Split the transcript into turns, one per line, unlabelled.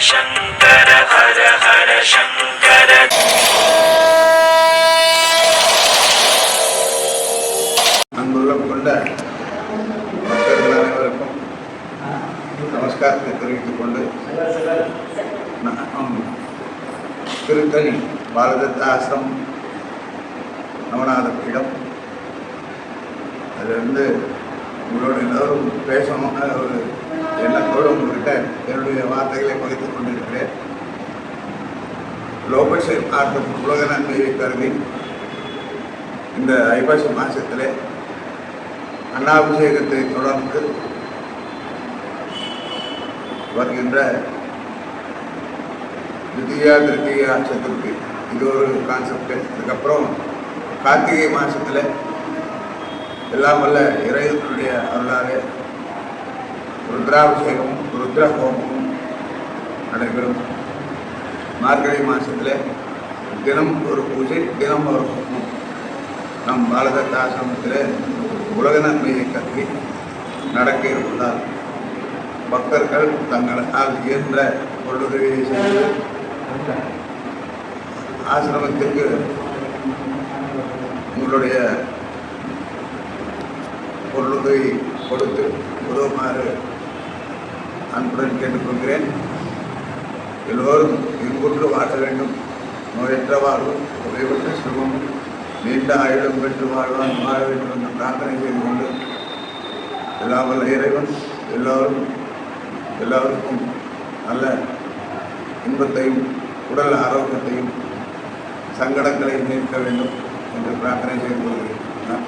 சங்கர ஹர ஹர சங்கர
அன்புள்ளம் கொண்ட மக்கள் அனைவருக்கும் நமஸ்காரத்தை தெரிவித்துக் கொண்டு திருத்தணி பாரதத்தாசம் நவநாத பீடம் அதிலிருந்து உங்களோட எல்லோரும் பேசணும் ஒரு எண்ணத்தோடு உங்கள்கிட்ட என்னுடைய வார்த்தைகளை பகிர்ந்து கொண்டிருக்கிறேன். லோபசை ஆட்டம் உலக நன்மையை கருதி இந்த ஐபாசி மாதத்தில் அண்ணாபிஷேகத்தை தொடர்ந்து வருகின்ற தித்தியா திருத்தியா சதுர்த்தி இது ஒரு கான்செப்ட் அதுக்கப்புறம் கார்த்திகை மாதத்தில் எல்லாம் வல்ல இறைவனுடைய அருளாறு ருத்ராபிஷேகமும் ருத்ர ஹோமமும் நடைபெறும். மார்கழி மாதத்தில் தினம் ஒரு பூஜை தினம் ஒரு ஹோமம். நம் பாலதத்த ஆசிரமத்தில் உலக நன்மையை கற்றி நடக்க இருந்தால் பக்தர்கள் தங்களால் இயன்ற பொருளுதவியை செய்து ஆசிரமத்திற்கு உங்களுடைய பொருளுதவி கொடுத்து உதவுமாறு அன்புடன் கேட்டுக்கொள்கிறேன். எல்லோரும் இன்புற்று வாழ வேண்டும். நோயற்ற வாழ்வும் குறைவற்ற சுகமும் நீண்ட ஆயுதம் பெற்று வாழ்வான் வாழ வேண்டும் என்று பிரார்த்தனை செய்து கொண்டு எல்லா வல்ல இறைவன் எல்லோரும் எல்லோருக்கும் நல்ல இன்பத்தையும் உடல் ஆரோக்கியத்தையும் சங்கடங்களையும் நீக்க வேண்டும் என்று பிரார்த்தனை செய்து கொள்கிறேன். நான்